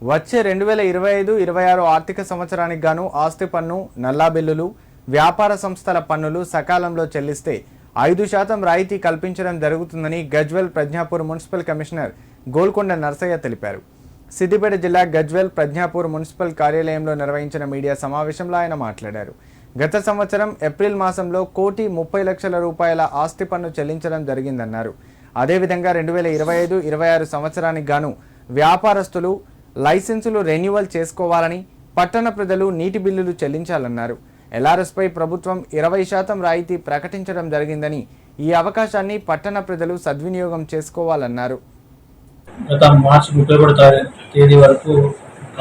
వచ్చే రెండు వేల ఇరవై ఐదు ఇరవై ఆరు ఆర్థిక సంవత్సరానికి గాను ఆస్తి పన్ను నల్లా బిల్లులు వ్యాపార సంస్థల పన్నులు సకాలంలో చెల్లిస్తే ఐదు శాతం రాయితీ కల్పించడం జరుగుతుందని గజ్వెల్ ప్రజ్ఞాపూర్ మున్సిపల్ కమిషనర్ గోల్కొండ నర్సయ్య తెలిపారు. సిద్దిపేట జిల్లా గజ్వెల్ ప్రజ్ఞాపూర్ మున్సిపల్ కార్యాలయంలో నిర్వహించిన మీడియా సమావేశంలో ఆయన మాట్లాడారు. గత సంవత్సరం ఏప్రిల్ మాసంలో కోటి ముప్పై లక్షల రూపాయల ఆస్తి పన్ను చెల్లించడం జరిగిందన్నారు. అదేవిధంగా రెండు వేల ఇరవై ఐదు ఇరవై ఆరు సంవత్సరానికి గాను వ్యాపారస్తులు లైసెన్సులు రెన్యువల్ చేసుకోవాలని పట్టణ ప్రజలు నీటి బిల్లులు చెల్లించాలన్నారు. ఎల్ఆర్ఎస్పై ప్రభుత్వం ఇరవై శాతం రాయితీ ప్రకటించడం జరిగిందని ఈ అవకాశాన్ని పట్టణ ప్రజలు సద్వినియోగం చేసుకోవాలన్నారు. గత మార్చి ముప్పై ఒకటి తేదీ వరకు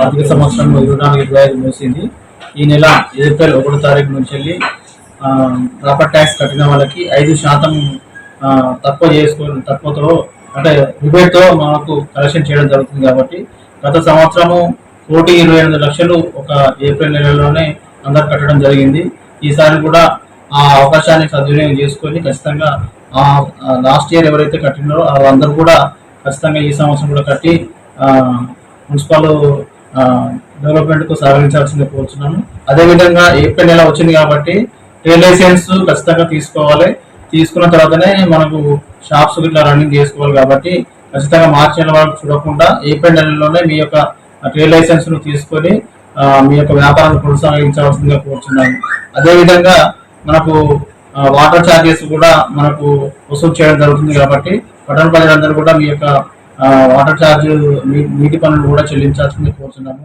ఆర్థిక సంవత్సరంలో ఇరవై నాలుగు ఇరవై ఐదు ముగిసింది. ఈ నెల ఏప్రిల్ ఒకటో తారీఖు నుంచి వెళ్ళి ప్రాపర్ ట్యాక్స్ కట్టిన వాళ్ళకి ఐదు శాతం తక్కువ చేసుకో తక్కువతో అంటే రిబేట్తో మనకు కలెక్షన్ చేయడం జరుగుతుంది కాబట్టి గత సంవత్సరము కోటి ఇరవై ఎనిమిది లక్షలు ఒక ఏప్రిల్ నెలలోనే అందరు కట్టడం జరిగింది. ఈసారి కూడా ఆ అవకాశాన్ని సద్వినియోగం చేసుకొని ఖచ్చితంగా ఆ లాస్ట్ ఇయర్ ఎవరైతే కట్టినారో వాళ్ళందరూ కూడా ఖచ్చితంగా ఈ సంవత్సరం కూడా కట్టి మున్సిపల్ డెవలప్మెంట్కు డెవలప్మెంట్కు సహకరించాల్సింది కోరుతున్నాను అదేవిధంగా ఏప్రిల్ నెల వచ్చింది కాబట్టి ట్రేడ్ లైసెన్స్ ఖచ్చితంగా తీసుకోవాలి. తీసుకున్న తర్వాతనే మనకు షాప్స్ ఇట్లా రన్నింగ్ చేసుకోవాలి కాబట్టి ఖచ్చితంగా మార్చి నెల వరకు చూడకుండా ఏప్రిల్ నెలలోనే మీ యొక్క ట్రేడ్ లైసెన్స్ను తీసుకొని మీ యొక్క వ్యాపారాన్ని కొనసాగించవలసిందిగా కోరుతున్నాను అదేవిధంగా మనకు వాటర్ ఛార్జెస్ కూడా మనకు వసూలు చేయడం జరుగుతుంది కాబట్టి పట్టణ ప్రజలందరూ కూడా మీ యొక్క వాటర్ ఛార్జ్ నీటి పనులు కూడా చెల్లించాల్సింది కోరుతున్నాము